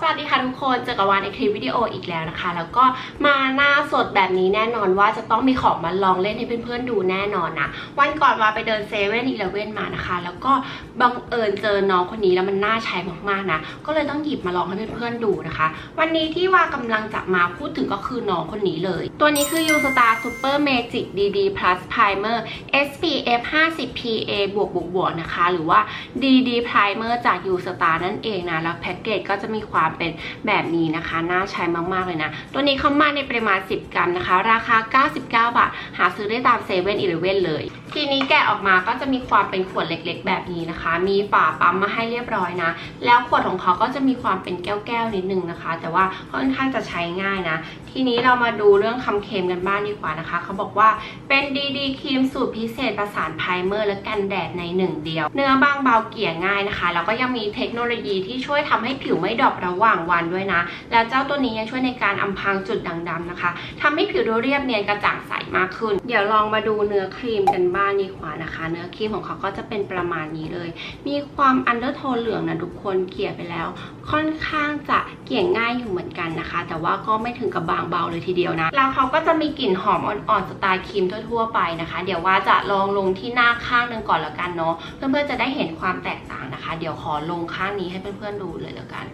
สวัสดีค่ะทุกคนเจอกับวานในคลิปวิดีโออีกแล้วนะคะ แล้วก็มาหน้าสดแบบนี้แน่นอนว่าจะต้องมีของมาลองเล่นให้เพื่อนๆดูแน่นอนนะวันก่อนวาไปเดินเซเว่นอีเลเว่นมานะคะ แล้วก็บังเอิญเจอน้องคนนี้แล้วมันน่าใช้มากๆนะก็เลยต้องหยิบมาลองให้เพื่อนๆดูนะคะ วันนี้ที่วากำลังจะมาพูดถึงก็คือน้องคนนี้เลย ตัวนี้คือ U Star Super Magic DD Plus Primer SPF 50 PA บวกบวกบวกนะคะ หรือว่า DD Primer จาก U Star นั่นเองนะแล้วแพ็กเกจก็จะมีความเป็นแบบนี้นะคะ น่าใช้มากๆเลยนะ ตัวนี้เข้ามาในปริมาณ 10 กรัมนะคะ ราคา 99 บาท หาซื้อได้ตามเซเว่นอีเลเว่นเลย ทีนี้แกะออกมาก็จะมีความเป็นขวดเล็กๆ แบบนี้นะคะ มีฝาปั๊มมาให้เรียบร้อยนะ แล้วขวดของเขาก็จะมีความเป็นแก้วๆนิดนึงนะคะ แต่ว่าค่อนข้างจะใช้ง่ายนะ ทีนี้เรามาดูเรื่องคำเค็มกันบ้างดีกว่านะคะ เขาบอกว่าเป็นดีดีครีมสูตรพิเศษประสานไพรเมอร์และกันแดดในหนึ่งเดียว เนื้อบางเบาเกลี่ยง่ายนะคะ แล้วก็ยังมีเทคโนโลยีที่ช่วยทำให้ผิวไม่ดรอประหว่างวันด้วยนะ แล้วเจ้าตัวนี้ยังช่วยในการอำพรางจุดด่างดำนะคะทำให้ผิวดูเรียบเนียนกระจ่างใสมากขึ้น เดี๋ยวลองมาดูเนื้อครีมกันบ้างดีกว่านะคะ เนื้อครีมของเขาก็จะเป็นประมาณนี้เลย มีความอันเดอร์โทนเหลืองนะทุกคนเกลี่ยไปแล้ว ค่อนข้างจะเกลี่ยง่ายอยู่เหมือนกันนะคะ แต่ว่าก็ไม่ถึงกับบางเบาเลยทีเดียวนะ แล้วเขาก็จะมีกลิ่นหอมอ่อนๆสไตล์ครีมทั่วๆไปนะคะ เดี๋ยวว่าจะลองลงที่หน้าข้างหนึ่งก่อนแล้วกันเนาะ เพื่อนๆจะได้เห็นความแตกต่างนะคะ เดี๋ยวขอลงข้างนี้ให้เพื่อนๆดูเลยแล้วกัน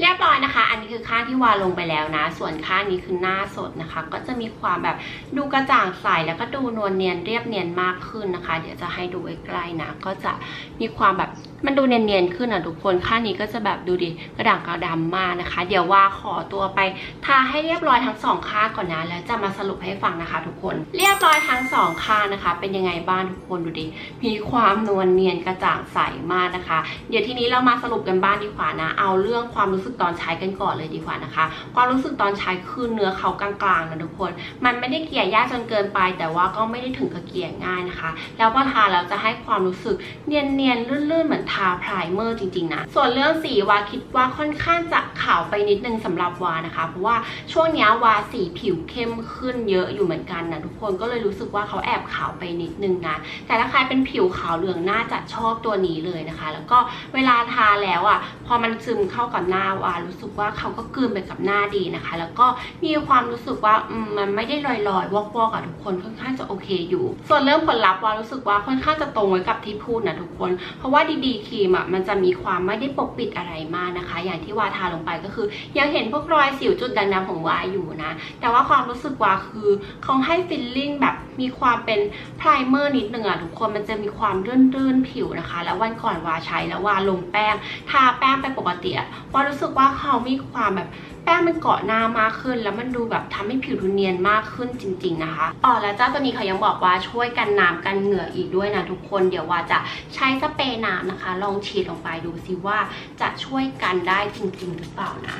เรียบร้อยนะคะ อันนี้คือข้างที่วาลงไปแล้วนะ ส่วนข้างนี้คือหน้าสดนะคะ ก็จะมีความแบบดูกระจ่างใสแล้วก็ดูนวลเนียนเรียบเนียนมากขึ้นนะคะ เดี๋ยวจะให้ดูใกล้ๆนะ ก็จะมีความแบบมันดูเนียนๆขึ้นอะทุกคน ข้างนี้ก็จะแบบดูดิกระด่างกระดำมากนะคะ เดี๋ยวว่าขอตัวไปทาให้เรียบร้อยทั้งสองข้างก่อนนะ แล้วจะมาสรุปให้ฟังนะคะ ทุกคน เรียบร้อยทั้งสองข้างนะคะ เป็นยังไงบ้างทุกคนดูดิ มีความนวลเนียนกระจ่างใสมากนะคะ เดี๋ยวทีนี้เรามาสรุปกันบ้างดีกว่านะ เอาเรื่องความรู้สึกตอนใช้กันก่อนเลยดีกว่านะคะ ความรู้สึกตอนใช้คือเนื้อเขากลางๆนะทุกคน มันไม่ได้เกลี่ยยากจนเกินไป แต่ว่าก็ไม่ได้ถึงกับเกลี่ยง่ายนะคะ แล้วพอทาแล้วจะให้ความรู้สึกเนียนๆลื่นๆเหมือนทาไพรเมอร์จริงๆนะ ส่วนเรื่องสีวาคิดว่าค่อนข้างจะขาวไปนิดนึงสำหรับวานะคะ เพราะว่าช่วงนี้วาสีผิวเข้มขึ้นเยอะอยู่เหมือนกันนะทุกคนก็เลยรู้สึกว่าเขาแอบขาวไปนิดนึงนะแต่ถ้าใครเป็นผิวขาวเหลืองน่าจะชอบตัวนี้เลยนะคะ แล้วก็เวลาทาแล้วอะพอมันซึมเข้ากับหน้าวารู้สึกว่าเขาก็กลืนไปกับหน้าดีนะคะ แล้วก็มีความรู้สึกว่ามันไม่ได้ลอยๆวอกๆอะทุกคนค่อนข้างจะโอเคอยู่ ส่วนเรื่องผลลัพธ์วารู้สึกว่าค่อนข้างจะตรงไว้กับที่พูดนะทุกคน เพราะว่าดีๆครีมอะมันจะมีความไม่ได้ปกปิดอะไรมากนะคะ อย่างที่วาทาลงไปก็คือ ยังเห็นพวกรอยสิวจุดด่างๆของวาอยู่นะ แต่ว่าความรู้สึกวาคือเขาให้ฟิลลิ่งแบบมีความเป็นไพรเมอร์นิดหนึ่งอะทุกคนมันจะมีความรื่นๆผิวนะคะ แล้ววันก่อนวาใช้แล้ววาลงแป้ง ทาแป้งไปปกติอะวารูู้้สึกว่าเขามีความแบบแป้งมันเกาะหน้ามากขึ้น แล้วมันดูแบบทำให้ผิวดูเนียนมากขึ้นจริง ๆนะคะอ๋อแล้วเจ้าตัวนี้เขายังบอกว่าช่วยกันน้ำกันเหงื่ออีกด้วยนะทุกคนเดี๋ยวว่าจะใช้สเปรย์น้ำนะคะ ลองฉีดลงไปดูซิว่าจะช่วยกันได้จริง ๆ หรือเปล่านะ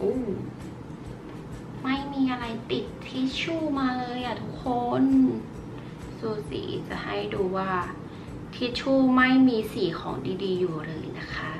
อู้ อะไรติดทิชชู่มาเลยอะทุกคนสูสีจะให้ดูว่าทิชชู่ไม่มีสีของดีๆอยู่เลยนะคะ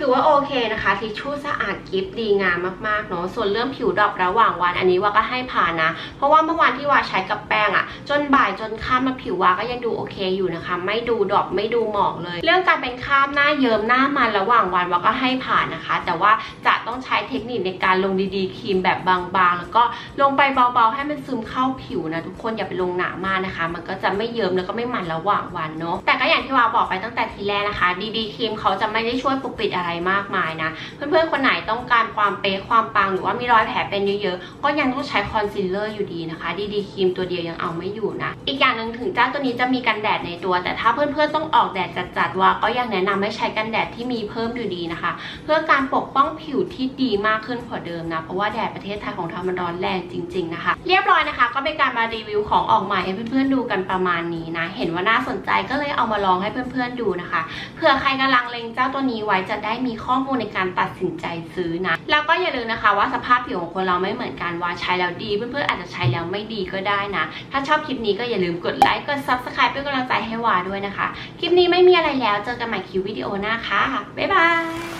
ถือว่าโอเคนะคะทิชชู่สะอาดกิฟดีงามมากๆเนาะส่วนเรื่องผิวดรอประหว่างวันอันนี้ว่าก็ให้ผ่านนะ เพราะว่าเมื่อวานที่ว่าใช้กับแป้งอะจนบ่ายจนค่ำมาผิววาก็ยังดูโอเคอยู่นะคะ ไม่ดูดรอปไม่ดูหมองเลย เรื่องการเป็นคราบหน้าเยิ้มหน้ามันระหว่างวันวาก็ให้ผ่านนะคะ แต่ว่าจะต้องใช้เทคนิคในการลงดีๆครีมแบบบางๆ แล้วก็ลงไปเบาๆ ให้มันซึมเข้าผิวนะทุกคนอย่าไปลงหนามากนะคะ มันก็จะไม่เยิ้มแล้วก็ไม่มันระหว่างวันเนาะแต่ก็อย่างที่ว่าบอกไปตั้งแต่ทีแรกนะคะ ดีๆครีมเขาจะไม่ได้ช่วยปกปิดอะไรมากมายนะ เพื่อนๆคนไหนต้องการความเป๊ะความปังหรือว่ามีรอยแผลเป็นเยอะๆ ก็ยังต้องใช้คอนซีลเลอร์อยู่ดีนะคะ ดีดีครีมตัวเดียวยังเอาไม่อยู่นะ อีกอย่างหนึ่งถึงเจ้าตัวนี้จะมีกันแดดในตัว แต่ถ้าเพื่อนๆต้องออกแดดจัดๆว่าก็ยังแนะนำให้ใช้กันแดดที่มีเพิ่มอยู่ดีนะคะ เพื่อการปกป้องผิวที่ดีมากขึ้นกว่าเดิมนะเพราะว่าแดดประเทศไทยของเรามันร้อนแรงจริง ๆนะคะ เรียบร้อยนะคะ ก็เป็นการมารีวิวของออกใหม่ให้เพื่อนๆดูกันประมาณนี้นะ เห็นว่าน่าสนใจก็เลยเอามาลองให้เพื่อนๆดูนะคะเผื่อใครกำลังเล็งเจ้าตัวนี้ไว้จะได้มีข้อมูลในการตัดสินใจซื้อนะ แล้วก็อย่าลืมนะคะว่าสภาพผิวของคนเราไม่เหมือนกันว่าใช้แล้วดี เพื่อนๆอาจจะใช้แล้วไม่ดีก็ได้นะ ถ้าชอบคลิปนี้ก็อย่าลืมกดไลค์กด subscribe เป็นกำลังใจให้วาด้วยนะคะ คลิปนี้ไม่มีอะไรแล้วเจอกันใหม่คลิปวิดีโอหน้าค่ะบ๊ายบาย